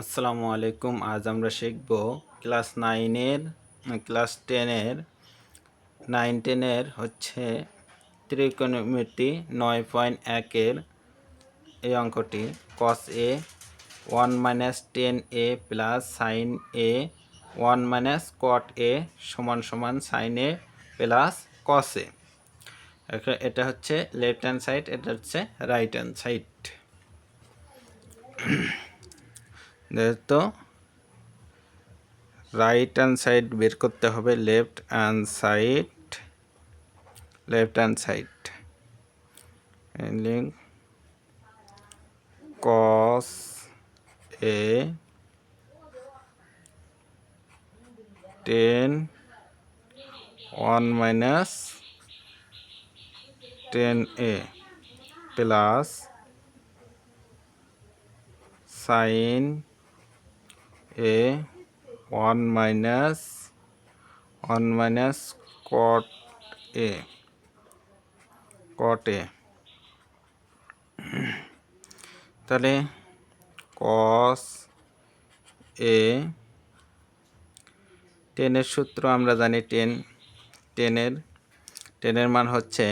আসসালামু আলাইকুম। আজ আমরা শিখব ক্লাস নাইনের, ক্লাস টেনের। নাইন টেনের হচ্ছে ত্রিকোণমিতি নয় পয়েন্ট একের এই অঙ্কটি। Cos A one minus tan A plus sin A one minus cot A সমান সমান সাইন এ প্লাস কস এ এটা হচ্ছে লেফট হ্যান্ড সাইড এটা হচ্ছে রাইট হ্যান্ড সাইড তো রাইট হ্যান্ড সাইড বের করতে হবে left hand side left hand side link cos A tan one minus tan A plus sin A one minus one minus cot A cot A. তাহলে cos এ টেনের সূত্র আমরা জানি ten টেনের টেনের মান হচ্ছে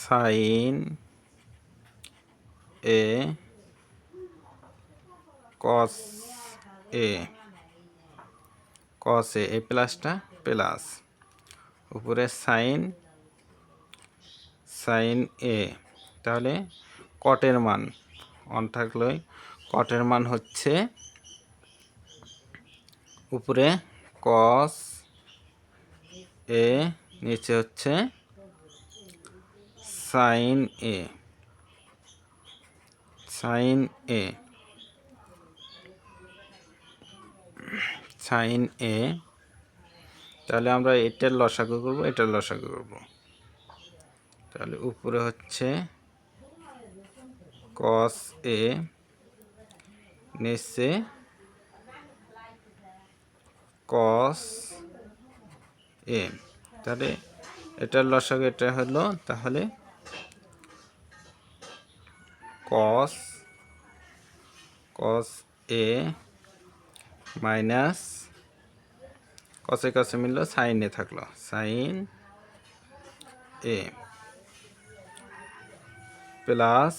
sign A cos A cos এ এই প্লাসটা প্লাস উপরে সাইন সাইন এ তাহলে কটের মান অন থাকলে কটের মান হচ্ছে উপরে কস এ নিচে হচ্ছে sin A sin A sin A, তাহলে আমরা এটার লসাগু করব, এটার লসাগু করব। তাহলে উপরে হচ্ছে কস এ, নিচে কস এ। তাহলে এটার লসাগু এটা হলো, তাহলে কস কস এ মাইনাস কসে কসে মিললো সাইন থাকল। সাইন এ প্লাস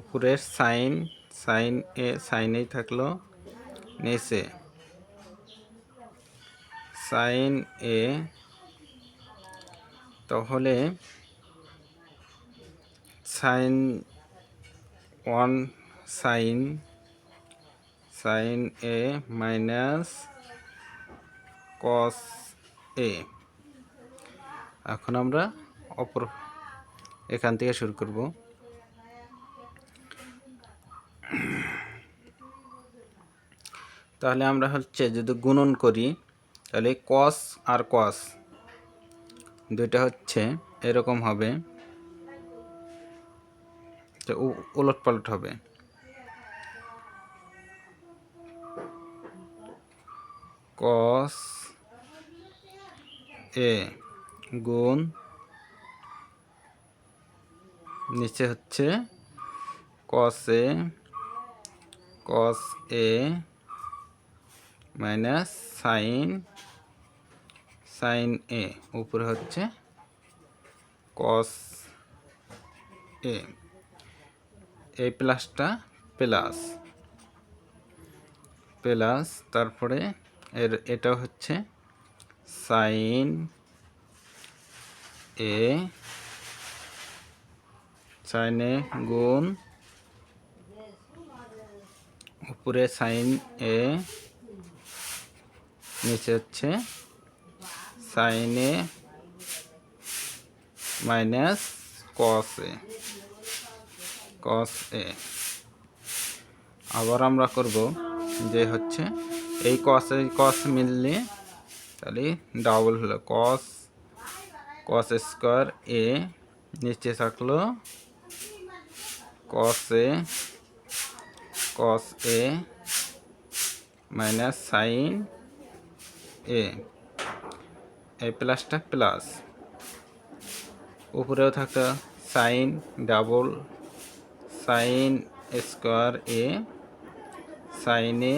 উপরের সাইন সাইন এ সাইনেই থাকল নিচে সাইন এ তাহলে sin one sin sin A minus cos A. এখন আমরা অপর এখান থেকে শুরু করব। তাহলে আমরা হচ্ছে যদি গুণন করি, তাহলে কস আর কস দুইটা হচ্ছে এরকম হবে উলট পালট হবে। কস এ গুণ নিচে হচ্ছে cos A cos A minus sin sin A উপরে হচ্ছে কস এ এই প্লাসটা প্লাস প্লাস তারপরে এর, এটা হচ্ছে সাইন এ সাইন গুণ উপরে সাইন এ নিচে হচ্ছে sign minus cos A cos এ আবার আমরা করব যে হচ্ছে এই কস কস মিললে তাহলে ডাবল হলো কস কস স্কোয়ার এ নিচে থাকল কস A cos A minus sign এ এই প্লাসটা প্লাস। উপরেও থাকতো sin double sin square A sin A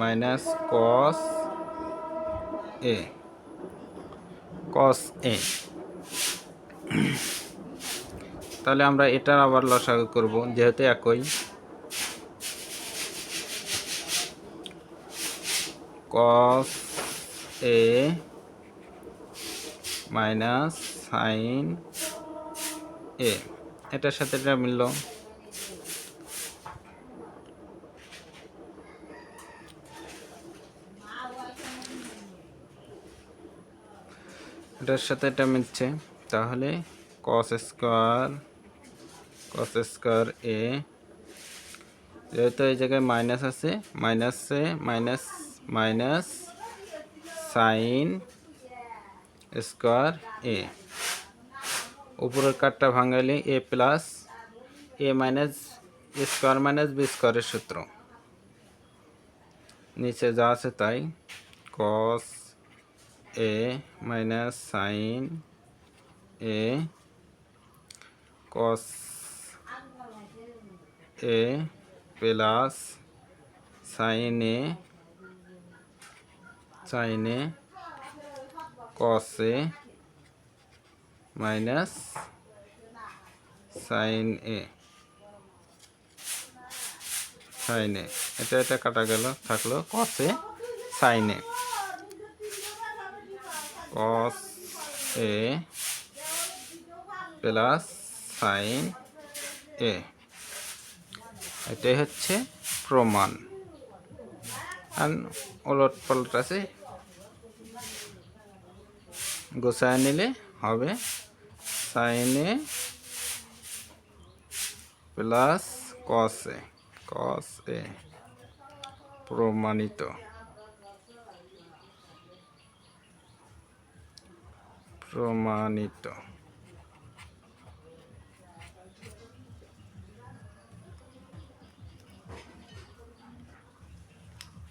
minus cos A cos A তাহলে আমরা এটার আবার লসাগু করব, যেহেতু একই। কস এ মাইনাস সাইন এ এটার সাথে এটা মিলল। এটার সাথে এটা মিলছে। তাহলে কস স্কোয়ার কস স্কোয়ার এ যেহেতু এই জায়গায় মাইনাস আছে মাইনাসে minus minus sin square A উপরের কাঠটা ভাঙালে A plus A minus square minus B স্কোয়ারের সূত্র। নিচে যা আছে তাই cos A minus sin A cos A plus sin A sin A cos A minus sin A sin A. এটা এটা কাটা গেল, থাকল কসে sin A. Cos A plus sin A এটাই হচ্ছে প্রমাণ। আর ওলট পালট আছে। গোছায় নিলে হবে সাইনে প্লাস কস এ কস এ প্রমাণিত। প্রমাণিত